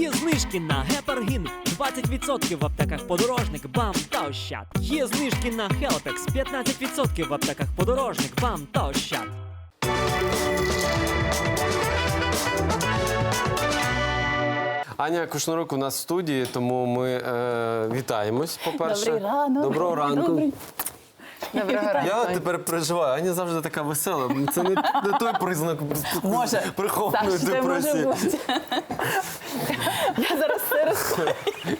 Є знижки на гепаргін 20% в аптеках подорожник, бам та ощад. Є знижки на Хелпекс 15% в аптеках подорожник, бам та ощад. Аня Кушнорук у нас в студії, тому ми е, вітаємось. По-перше, Добрий ранок. доброго ранку. Добрий. Доброго ранку. Я тепер переживаю. Аня завжди така весела. Це не, не той признак Може. прихованої Саш, це може депресії. бути. Я зараз все розкажу.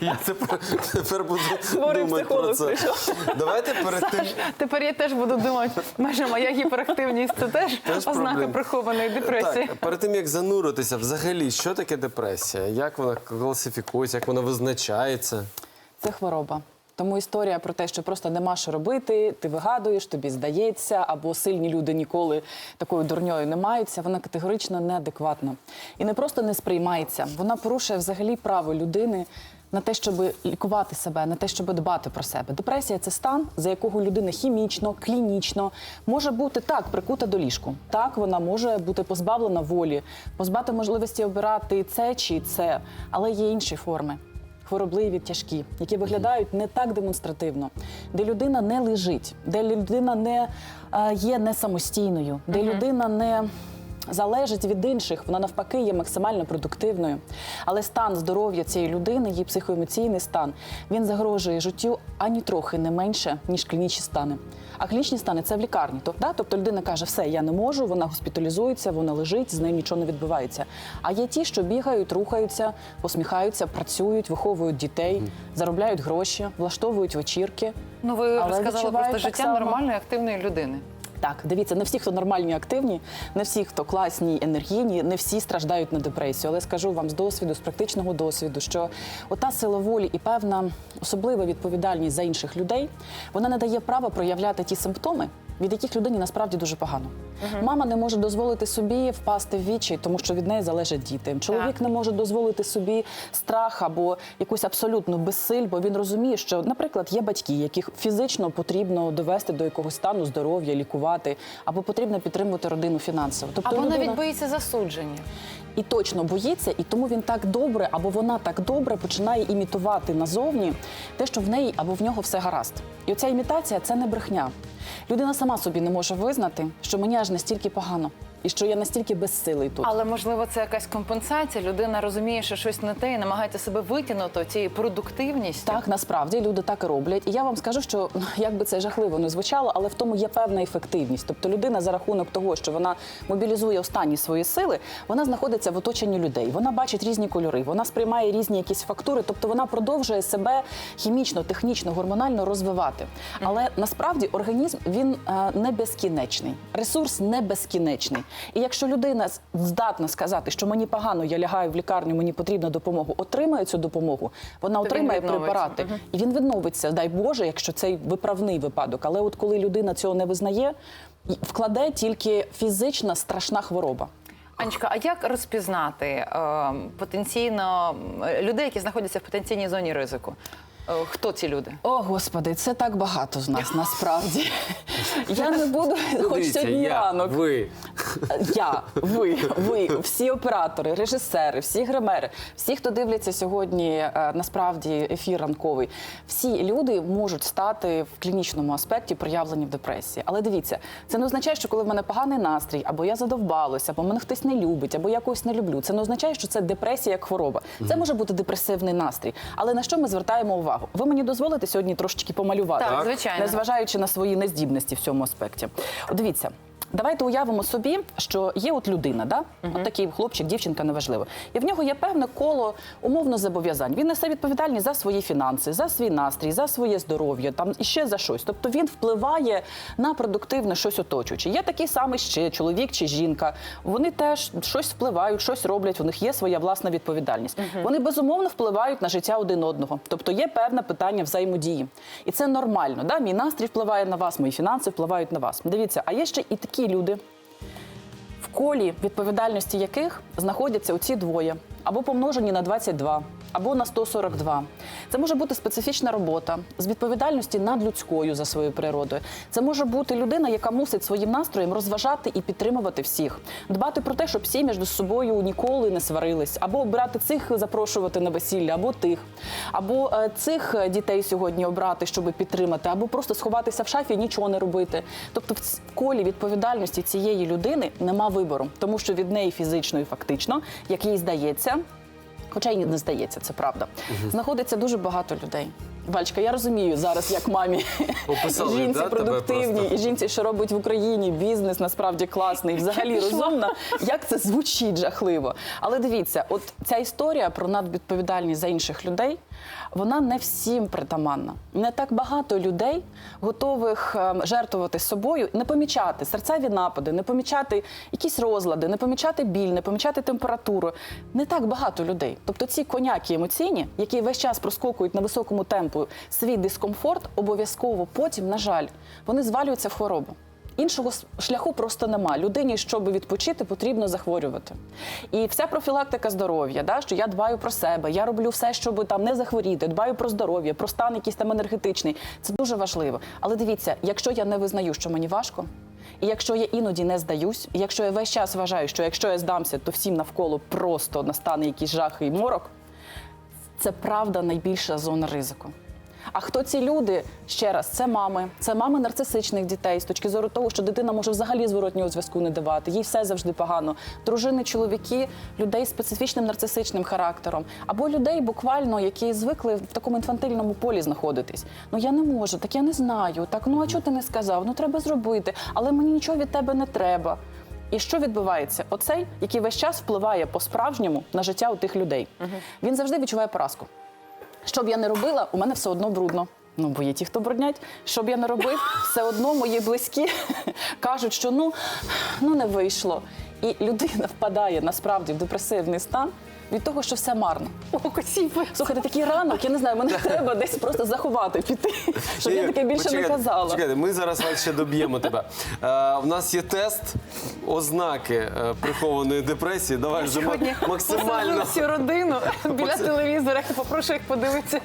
Я тепер, тепер буду Хворий думати про психолог це. прийшов. Давайте перед тим. Тепер я теж буду думати, може, моя гіперактивність це теж, Теж ознака проблема. прихованої депресії. Так, перед тим як зануритися, взагалі, що таке депресія? Як вона класифікується, як вона визначається? Це хвороба. Тому історія про те, що просто нема що робити, ти вигадуєш, тобі здається, або сильні люди ніколи такою дурньою не маються, вона категорично неадекватна. І не просто не сприймається, вона порушує взагалі право людини на те, щоб лікувати себе, на те, щоб дбати про себе. Депресія це стан, за якого людина хімічно, клінічно може бути так прикута до ліжку. Так, вона може бути позбавлена волі, позбавити можливості обирати це чи це, але є інші форми хворобливі, тяжкі, які виглядають не так демонстративно, де людина не лежить, де людина не е, є не самостійною, де людина не залежить від інших, вона навпаки є максимально продуктивною. Але стан здоров'я цієї людини, її психоемоційний стан, він загрожує життю ані трохи не менше, ніж клінічні стани. А клінічні стани це в лікарні. Тобто, да? тобто людина каже, все, я не можу, вона госпіталізується, вона лежить, з нею нічого не відбувається. А є ті, що бігають, рухаються, посміхаються, працюють, виховують дітей, заробляють гроші, влаштовують вечірки. Ну, ви розказали просто життя само. нормальної активної людини. Так, дивіться, не всі, хто нормальні, активні, не всі, хто класні, енергійні, не всі страждають на депресію. Але скажу вам з досвіду, з практичного досвіду, що ота сила волі і певна особлива відповідальність за інших людей, вона не дає права проявляти ті симптоми. Від яких людині насправді дуже погано. Мама не може дозволити собі впасти в вічі, тому що від неї залежать діти. Чоловік Так. не може дозволити собі страх або якусь абсолютну безсиль, бо він розуміє, що, наприклад, є батьки, яких фізично потрібно довести до якогось стану здоров'я, лікувати, або потрібно підтримувати родину фінансово. Тобто Або людина навіть боїться засудження. І точно боїться, і тому він так добре, або вона так добре починає імітувати назовні те, що в неї або в нього все гаразд. І оця імітація це не брехня. Людина сама собі не може визнати, що мені аж настільки погано, і що я настільки безсилий тут. Але можливо це якась компенсація. Людина розуміє, що щось не те і намагається себе витягнути цією продуктивністю. Так, насправді люди так і роблять. І я вам скажу, що як би це жахливо не звучало, але в тому є певна ефективність. Тобто людина за рахунок того, що вона мобілізує останні свої сили, вона знаходиться в оточенні людей. Вона бачить різні кольори, вона сприймає різні якісь фактури, тобто вона продовжує себе хімічно, технічно, гормонально розвивати. Але насправді організм він е, не безкінечний, ресурс не безкінечний. І якщо людина здатна сказати, що мені погано, я лягаю в лікарню, мені потрібна допомога, отримає цю допомогу, вона він отримає препарати, і він відновиться, дай Боже, якщо цей виправний випадок. Але от коли людина цього не визнає, вкладе тільки фізична страшна хвороба. Анечка, а як розпізнати е, потенційно е, людей, які знаходяться в потенційній зоні ризику? Е, хто ці люди? О, господи, це так багато з нас насправді. Я не буду, хоч сьогодні ранок. ви. Я, ви, ви, всі оператори, режисери, всі гримери, всі, хто дивляться сьогодні, е, насправді ефір ранковий, всі люди можуть стати в клінічному аспекті проявлені в депресії. Але дивіться, це не означає, що коли в мене поганий настрій, або я задовбалася, або мене хтось не любить, або я когось не люблю. Це не означає, що це депресія як хвороба. Це може бути депресивний настрій. Але на що ми звертаємо увагу? Ви мені дозволите сьогодні трошечки помалювати, Так, звичайно. незважаючи на свої нездібності в цьому аспекті. Дивіться. Давайте уявимо собі, що є от людина, да? от такий хлопчик, дівчинка, неважливо. І в нього є певне коло умовно зобов'язань. Він несе відповідальність за свої фінанси, за свій настрій, за своє здоров'я, там і ще за щось. Тобто він впливає на продуктивне щось оточуюче. Є такий самий ще чоловік чи жінка. Вони теж щось впливають, щось роблять. У них є своя власна відповідальність. Вони безумовно впливають на життя один одного. Тобто є певне питання взаємодії. І це нормально. Да? Мій настрій впливає на вас, мої фінанси впливають на вас. Дивіться, а є ще і такі люди, в колі відповідальності яких знаходяться оці двоє. або помножені на 22, або на 142. Це може бути специфічна робота з відповідальності над людською за своєю природою. Це може бути людина, яка мусить своїм настроєм розважати і підтримувати всіх, дбати про те, щоб всі між собою ніколи не сварились, або обрати цих запрошувати на весілля, або тих, або е, цих е, дітей сьогодні обрати, щоб підтримати, або просто сховатися в шафі і нічого не робити. Тобто, в колі відповідальності цієї людини нема вибору, тому що від неї фізично і фактично, як їй здається, Хоча й не здається, це правда. Знаходиться дуже багато людей. Вальчка, я розумію зараз, як мамі Описали, жінці да, тебе продуктивні, і жінці, що робить в Україні бізнес, насправді класний, взагалі розумна. Як це звучить жахливо. Але дивіться, от ця історія про надвідповідальність за інших людей, вона не всім притаманна. Не так багато людей готових ем, жертвувати собою, не помічати серцеві напади, не помічати якісь розлади, не помічати біль, не помічати температуру. Не так багато людей. Тобто ці коняки емоційні, які весь час проскокують на високому темпу свій дискомфорт, обов'язково потім, на жаль, вони звалюються в хворобу. Іншого шляху просто нема. Людині, щоб відпочити, потрібно захворювати. І вся профілактика здоров'я, да, що я дбаю про себе, я роблю все, щоб там не захворіти, дбаю про здоров'я, про стан якийсь там енергетичний. Це дуже важливо. Але дивіться, якщо я не визнаю, що мені важко, і якщо я іноді не здаюсь, і якщо я весь час вважаю, що якщо я здамся, то всім навколо просто настане якийсь жах і морок, це правда найбільша зона ризику. А хто ці люди? Ще раз, це мами, це мами нарцисичних дітей з точки зору того, що дитина може взагалі зворотнього зв'язку не давати, їй все завжди погано. Дружини, чоловіки, людей з специфічним нарцисичним характером, або людей буквально, які звикли в такому інфантильному полі знаходитись. Ну я не можу, так я не знаю. Так ну а чого ти не сказав? Ну треба зробити, але мені нічого від тебе не треба. І що відбувається? Оцей, який весь час впливає по-справжньому на життя у тих людей. Він завжди відчуває поразку. Що б я не робила, у мене все одно брудно. Ну, бо є ті, хто бруднять. Що б я не робив, все одно мої близькі кажуть, що ну, ну не вийшло. І людина впадає насправді в депресивний стан від того, що все марно. О, косіпи. Слухайте, такий ранок, я не знаю, мене треба десь просто заховати, піти, щоб я таке більше не почекайте, казала. Чекайте, ми зараз ще доб'ємо тебе. Е, у нас є тест ознаки е, прихованої депресії. Давай вже Сьогодні ма- максимально посаджу всю родину біля телевізора і попрошу їх подивитися.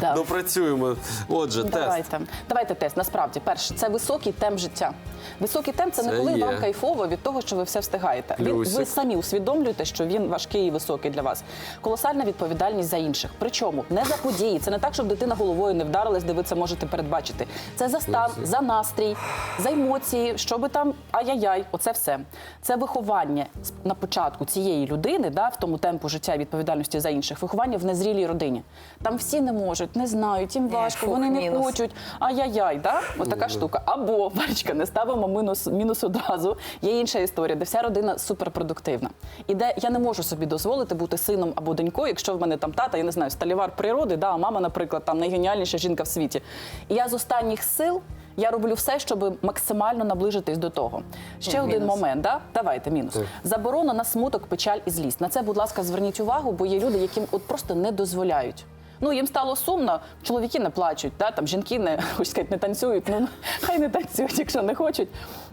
Да. допрацюємо. Отже, тест. Давайте. Давайте тест. Насправді, перше, це високий темп життя. Високий темп це, Це не коли є. вам кайфово від того, що ви все встигаєте. Він, Плюсик. ви самі усвідомлюєте, що він важкий і високий для вас. Колосальна відповідальність за інших. Причому не за події. Це не так, щоб дитина головою не вдарилась, де ви це можете передбачити. Це за стан, за настрій, за емоції, що би там ай-яй-яй, оце все. Це виховання з- на початку цієї людини, да, в тому темпу життя і відповідальності за інших, виховання в незрілій родині. Там всі не можуть, не знають, їм важко, фух, вони не мінус. хочуть. Ай-яй-яй, да? От така штука. Або Варечка, не ставимо мінус, мінус одразу. Є інша історія, де вся родина суперпродуктивна. І де я не можу собі дозволити бути сином або донькою, якщо в мене там тата, я не знаю, сталівар природи, да, а мама, наприклад, там найгеніальніша жінка в світі. І я з останніх сил. Я роблю все, щоб максимально наближитись до того. Ще один момент, да? давайте мінус. Заборона на смуток, печаль і злість. На це, будь ласка, зверніть увагу, бо є люди, яким от просто не дозволяють. Ну, їм стало сумно, чоловіки не плачуть, да? там жінки не хочу сказати, не танцюють. Ну хай не танцюють, якщо не хочуть.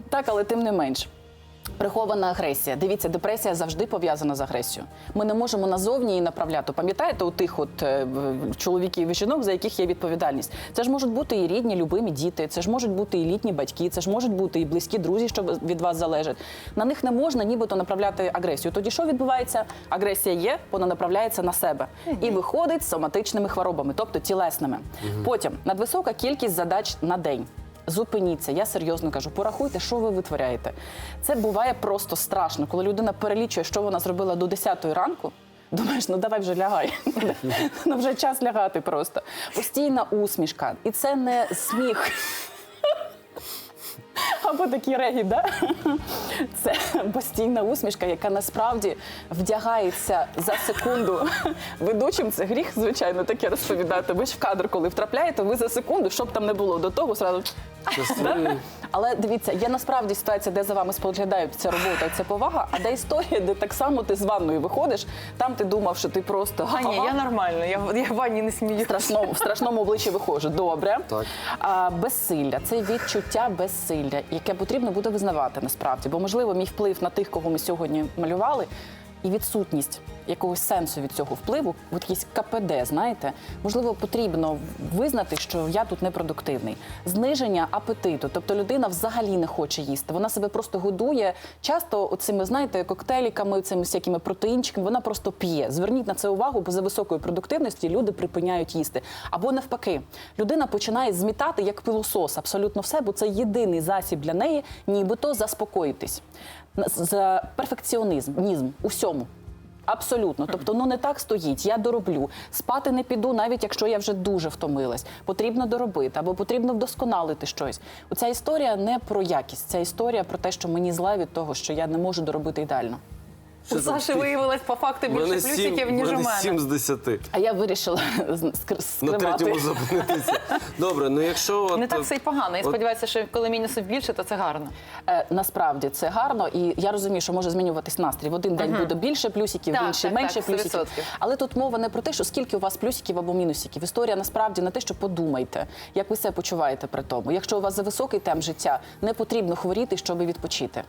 Так, але тим не менш. Прихована агресія. Дивіться, депресія завжди пов'язана з агресією. Ми не можемо назовні її направляти. Пам'ятаєте, у тих от е, чоловіків і жінок, за яких є відповідальність. Це ж можуть бути і рідні, любимі діти, це ж можуть бути і літні батьки, це ж можуть бути і близькі друзі, що від вас залежать. На них не можна нібито направляти агресію. Тоді що відбувається? Агресія є, вона направляється на себе і виходить з соматичними хворобами, тобто тілесними. Потім надвисока кількість задач на день. Зупиніться, я серйозно кажу, порахуйте, що ви витворяєте. Це буває просто страшно, коли людина перелічує, що вона зробила до 10 ранку. Думаєш, ну давай вже лягай. Ну вже час лягати просто. Постійна усмішка. І це не сміх. Або такі регі, да? Це постійна усмішка, яка насправді вдягається за секунду. Ведучим це гріх, звичайно, таке розповідати. Ви ж в кадр, коли втрапляєте, ви за секунду, щоб там не було до того, сразу. Да? Але дивіться, є насправді ситуація, де за вами споглядають ця робота і ця повага, а де історія, де так само ти з ванною виходиш, там ти думав, що ти просто А ні, я нормально, я, в- я в ванні не смію. страшному, в страшному обличчі виходжу. Добре. Так. А, безсилля це відчуття безсилля, яке потрібно буде визнавати насправді. Бо, можливо, мій вплив на тих, кого ми сьогодні малювали. І відсутність якогось сенсу від цього впливу, от якийсь КПД, знаєте, можливо, потрібно визнати, що я тут непродуктивний. Зниження апетиту, тобто людина взагалі не хоче їсти. Вона себе просто годує часто оцими, знаєте, коктейліками, цими всякими протеїнчиками. Вона просто п'є. Зверніть на це увагу, бо за високої продуктивності люди припиняють їсти. Або навпаки, людина починає змітати як пилосос абсолютно все, бо це єдиний засіб для неї, нібито заспокоїтись. За перфекціонізм, нізм, усьому. Абсолютно, тобто, ну не так стоїть. Я дороблю. Спати не піду, навіть якщо я вже дуже втомилась. Потрібно доробити або потрібно вдосконалити щось. Оця історія не про якість, ця історія про те, що мені зла від того, що я не можу доробити ідеально. У Саші ти? виявилось по факту більше мене плюсиків, ніж у у мене мене. сім з десяти. А я вирішила скр- На скривати. третьому зупинитися. Добре, ну якщо от, Не так все й погано. Я от- сподіваюся, що коли мінусів більше, то це гарно. Е, насправді це гарно, і я розумію, що може змінюватись настрій. В один день буде більше плюсиків, в інший так, менше так, плюсиків. Але тут мова не про те, що скільки у вас плюсиків або мінусиків. Історія насправді не те, що подумайте, як ви себе почуваєте при тому. Якщо у вас за високий темп життя, не потрібно хворіти, щоб відпочити.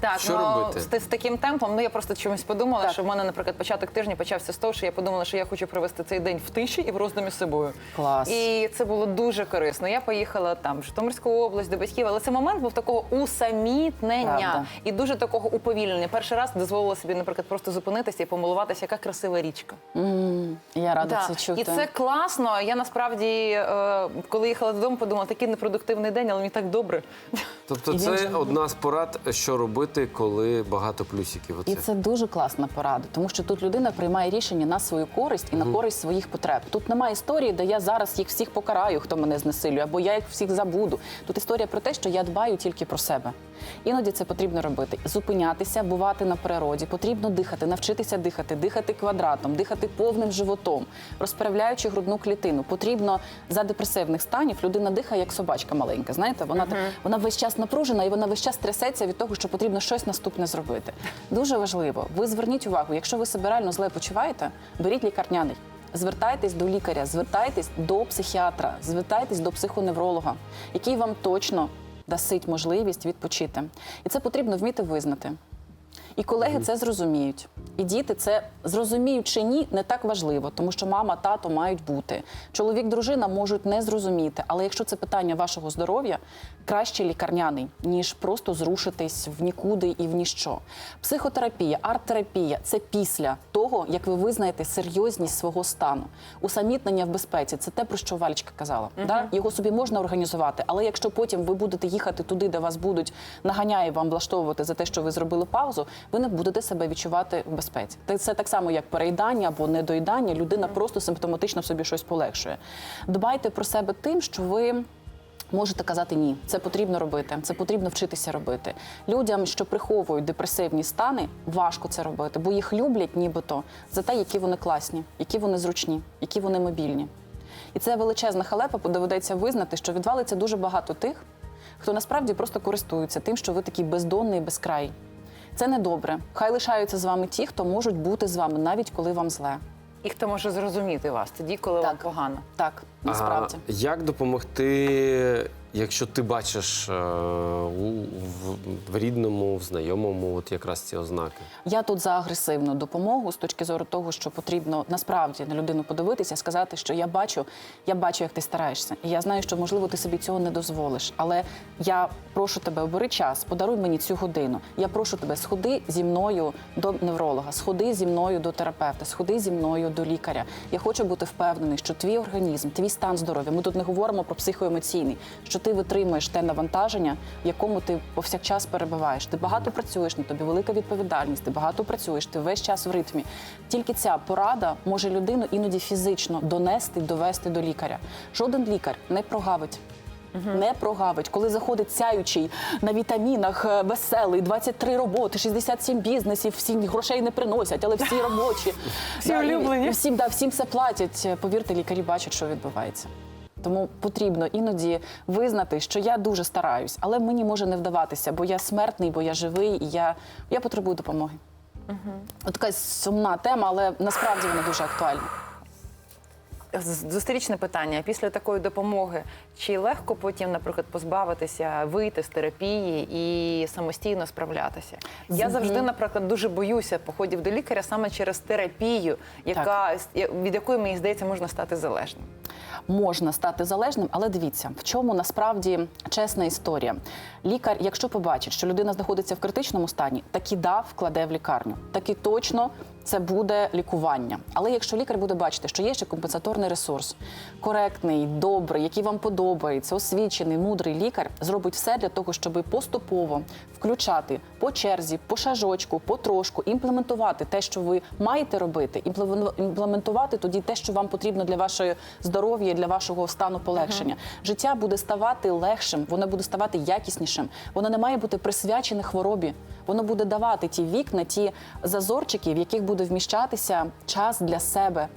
Так, що ну, робити? З, з таким темпом, ну я просто чомусь подумала, Так. що в мене, наприклад, початок тижня почався з того, що я подумала, що я хочу провести цей день в тиші і в роздумі з собою. Клас. І це було дуже корисно. Я поїхала там в Житомирську область до батьків, але цей момент був такого усамітнення Правда. і дуже такого уповільнення. Перший раз дозволила собі, наприклад, просто зупинитися і помилуватися, яка красива річка. М, Я рада Да. це чути. І це класно. Я насправді, е, коли їхала додому, подумала, такий непродуктивний день, але мені так добре. Тобто І він це же- одна з порад, що робити, коли багато плюсиків. І це дуже класна порада, тому що тут людина приймає рішення на свою користь і на користь своїх потреб. Тут немає історії, де я зараз їх всіх покараю, хто мене знесилює, або я їх всіх забуду. Тут історія про те, що я дбаю тільки про себе. Іноді це потрібно робити. Зупинятися, бувати на природі. Потрібно дихати, навчитися дихати, дихати квадратом, дихати повним животом, розправляючи грудну клітину. Потрібно за депресивних станів людина дихає як собачка маленька. Знаєте, вона так вона весь час напружена і вона весь час трясеться від того, що потрібно щось наступне зробити. Дуже важливо. Ви зверніть увагу, якщо ви себе реально зле почуваєте, беріть лікарняний. Звертайтесь до лікаря, звертайтесь до психіатра, звертайтесь до психоневролога, який вам точно дасить можливість відпочити. І це потрібно вміти визнати. І колеги це зрозуміють. І діти це зрозуміють чи ні, не так важливо, тому що мама, тато мають бути. Чоловік, дружина можуть не зрозуміти. Але якщо це питання вашого здоров'я, краще лікарняний, ніж просто зрушитись в нікуди і в ніщо. Психотерапія, арт-терапія це після того, як ви визнаєте серйозність свого стану. Усамітнення в безпеці це те, про що Валечка казала. Да? Його собі можна організувати, але якщо потім ви будете їхати туди, де вас будуть наганяє вам влаштовувати за те, що ви зробили паузу, ви не будете себе відчувати в безпеці. Це так само, як переїдання або недоїдання. Людина просто симптоматично в собі щось полегшує. Дбайте про себе тим, що ви. Можете казати ні, це потрібно робити, це потрібно вчитися робити. Людям, що приховують депресивні стани, важко це робити, бо їх люблять нібито за те, які вони класні, які вони зручні, які вони мобільні. І це величезна халепа, доведеться визнати, що відвалиться дуже багато тих, хто насправді просто користується тим, що ви такий бездонний безкрай. Це не добре. Хай лишаються з вами ті, хто можуть бути з вами, навіть коли вам зле. І хто може зрозуміти вас тоді, коли вам погано. Так, насправді. А як допомогти, якщо ти бачиш е, у, в, в рідному, в знайомому, от якраз ці ознаки? Я тут за агресивну допомогу з точки зору того, що потрібно насправді на людину подивитися, сказати, що я бачу, я бачу, як ти стараєшся. І я знаю, що можливо ти собі цього не дозволиш. Але я прошу тебе, обери час, подаруй мені цю годину. Я прошу тебе, сходи зі мною до невролога, сходи зі мною до терапевта, сходи зі мною до лікаря. Я хочу бути впевнений, що твій організм, твій стан здоров'я. Ми тут не говоримо про психоемоційний, що ти витримуєш те навантаження, в якому ти повсякчас перебуваєш. Ти багато працюєш на тобі, велика відповідальність. Ти багато працюєш, ти весь час в ритмі. Тільки ця порада може людину іноді фізично донести, довести до лікаря. Жоден лікар не прогавить. Не прогавить, коли заходить сяючий на вітамінах, е, веселий, 23 роботи, 67 бізнесів, всі грошей не приносять, але всі робочі. Всі Да, улюблені. і всім, да, всім все платять. Повірте, лікарі бачать, що відбувається. Тому потрібно іноді визнати, що я дуже стараюсь, але мені може не вдаватися, бо я смертний, бо я живий і я, я потребую допомоги. От така сумна тема, але насправді вона дуже актуальна. зустрічне питання. Після такої допомоги, чи легко потім, наприклад, позбавитися, вийти з терапії і самостійно справлятися? Я завжди, наприклад, дуже боюся походів до лікаря саме через терапію, яка від якої мені здається можна стати залежним. Можна стати залежним, але дивіться, в чому насправді чесна історія. Лікар, якщо побачить, що людина знаходиться в критичному стані, таки да, вкладе в лікарню. Таки точно це буде лікування. Але якщо лікар буде бачити, що є ще компенсаторний ресурс, коректний, добрий, який вам подобається, освічений, мудрий лікар, зробить все для того, щоб поступово включати по черзі, по шажочку, потрошку, імплементувати те, що ви маєте робити, імплемен- імплементувати тоді те, що вам потрібно для вашого здоров'я, для вашого стану полегшення. Життя буде ставати легшим, воно буде ставати якіснішим. Воно не має бути присвячене хворобі. Воно буде давати ті вікна, ті зазорчики, в яких буде вміщатися час для себе.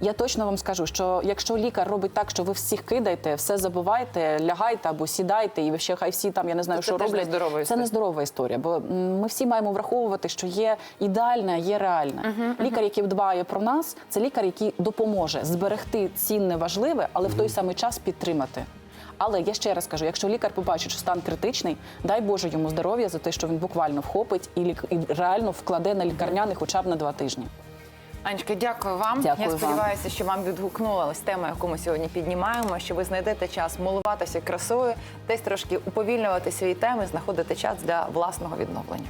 Я точно вам скажу, що якщо лікар робить так, що ви всіх кидаєте, все забуваєте, лягайте або сідайте, і ще хай всі там я не знаю, це що роблять. нездорова Це історія. нездорова історія, бо ми всі маємо враховувати, що є ідеальне, є реальне. Лікар, який дбає про нас, це лікар, який допоможе зберегти цінне важливе, але в той самий час підтримати. Але я ще раз кажу: якщо лікар побачить, що стан критичний, дай Боже йому здоров'я за те, що він буквально вхопить і, лік... і реально вкладе на лікарняний хоча б на два тижні. Анечка, дякую вам. Дякую Я вам. сподіваюся, що вам відгукнулась тема, яку ми сьогодні піднімаємо. Що ви знайдете час милуватися красою, десь трошки уповільнювати свої теми, знаходити час для власного відновлення.